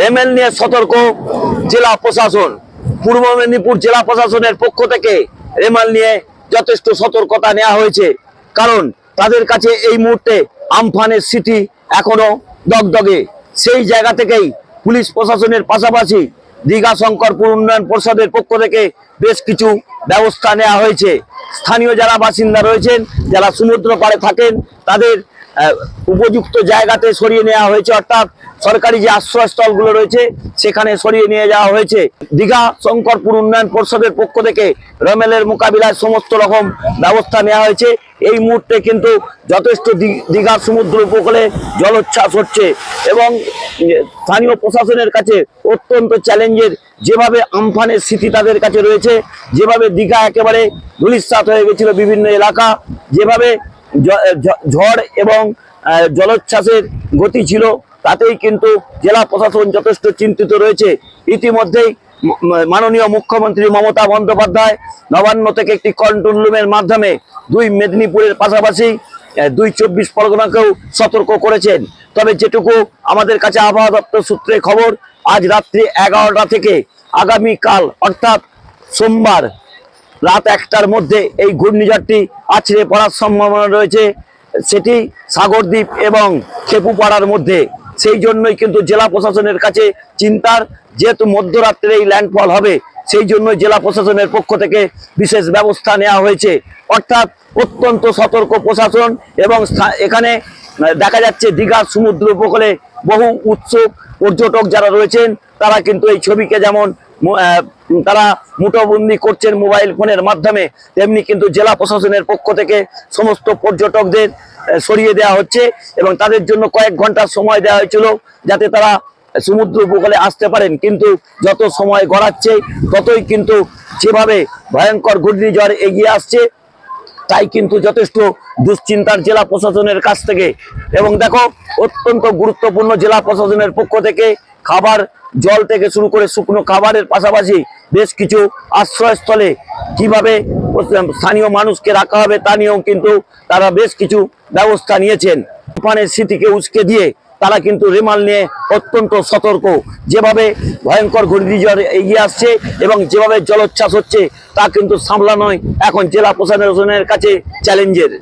Remal নিয়ে সতর্ক জেলা প্রশাসন। পূর্ব মেদিনীপুর জেলা প্রশাসনের পক্ষ থেকে রেমাল নিয়ে যথেষ্ট সতর্কতা নেওয়া হয়েছে। কারণ তাদের কাছে এই মুহূর্তে আমফানের স্মৃতি এখনও দগদগে। সেই জায়গা থেকেই পুলিশ প্রশাসনের পাশাপাশি দীঘা শঙ্করপুর উন্নয়ন পরিষদের পক্ষ থেকে বেশ কিছু ব্যবস্থা নেওয়া হয়েছে। স্থানীয় যারা বাসিন্দা রয়েছেন, যারা সমুদ্র পাড়ে থাকেন, তাদের উপযুক্ত জায়গাতে সরিয়ে নেওয়া হয়েছে, অর্থাৎ সরকারি যে আশ্রয়স্থলগুলো রয়েছে, সেখানে সরিয়ে নিয়ে যাওয়া হয়েছে। দীঘা শঙ্করপুর উন্নয়ন পরিষদের পক্ষ থেকে রমেলের মোকাবিলায় সমস্ত রকম ব্যবস্থা নেওয়া হয়েছে। এই মুহূর্তে কিন্তু যথেষ্ট দীঘা সমুদ্র উপকূলে জলোচ্ছ্বাস হচ্ছে এবং স্থানীয় প্রশাসনের কাছে অত্যন্ত চ্যালেঞ্জের যেভাবে আমফানের স্মৃতি তাদের কাছে রয়েছে, যেভাবে দীঘা একেবারে ধুলিস্বাত হয়ে গেছিল বিভিন্ন এলাকা, যেভাবে ঝড় এবং জলোচ্ছ্বাসের গতি ছিল, তাতেই কিন্তু জেলা প্রশাসন যথেষ্ট চিন্তিত রয়েছে। ইতিমধ্যেই মাননীয় মুখ্যমন্ত্রী মমতা বন্দ্যোপাধ্যায় নবান্ন থেকে একটি কন্ট্রোল রুমের মাধ্যমে দুই মেদিনীপুরের পাশাপাশি দুই চব্বিশ পরগনাকেও সতর্ক করেছেন। তবে যেটুকু আমাদের কাছে আবহাওয়া দপ্তর সূত্রে খবর, আজ রাত্রি এগারোটা থেকে আগামীকাল, অর্থাৎ সোমবার রাত একটার মধ্যে এই ঘূর্ণিঝড়টি আছড়ে পড়ার সম্ভাবনা রয়েছে। সেটি সাগরদ্বীপ এবং খেপুপাড়ার মধ্যে। সেই জন্যই কিন্তু জেলা প্রশাসনের কাছে চিন্তার যেহেতু মধ্যরাত্রে এই ল্যান্ডফল হবে, সেই জন্য জেলা প্রশাসনের পক্ষ থেকে বিশেষ ব্যবস্থা নেওয়া হয়েছে। অর্থাৎ অত্যন্ত সতর্ক প্রশাসন এবং এখানে দেখা যাচ্ছে দীঘার সমুদ্র উপকূলে বহু উৎসুক পর্যটক যারা রয়েছেন, তারা কিন্তু এই ছবিকে যেমন তারা মুঠোবন্দি করছেন মোবাইল ফোনের মাধ্যমে। তেমনি কিন্তু জেলা প্রশাসনের পক্ষ থেকে সমস্ত পর্যটকদের সরিয়ে দেওয়া হচ্ছে এবং তাদের জন্য কয়েক ঘণ্টার সময় দেওয়া হয়েছিল যাতে তারা সমুদ্র উপকূলে আসতে পারেন। কিন্তু যত সময় গড়াচ্ছে, ততই কিন্তু যেভাবে ভয়ঙ্কর ঘূর্ণিঝড় এগিয়ে আসছে। তাই কিন্তু যথেষ্ট দুশ্চিন্তার জেলা প্রশাসনের কাছ থেকে। এবং দেখো, অত্যন্ত গুরুত্বপূর্ণ জেলা প্রশাসনের পক্ষ থেকে খাবার জল থেকে শুরু করে শুকনো খাবারের পাশাপাশি বেশ কিছু আশ্রয়স্থলে কীভাবে স্থানীয় মানুষকে রাখা হবে তা নিয়েও কিন্তু তারা বেশ কিছু ব্যবস্থা নিয়েছেন। তুফানের স্মৃতিকে উস্কে দিয়ে তারা কিন্তু রেমাল নিয়ে অত্যন্ত সতর্ক। যেভাবে ভয়ঙ্কর ঘূর্ণিঝড় এগিয়ে আসছে এবং যেভাবে জলোচ্ছ্বাস হচ্ছে তা কিন্তু সামলানোই এখন জেলা প্রশাসনের কাছে চ্যালেঞ্জের।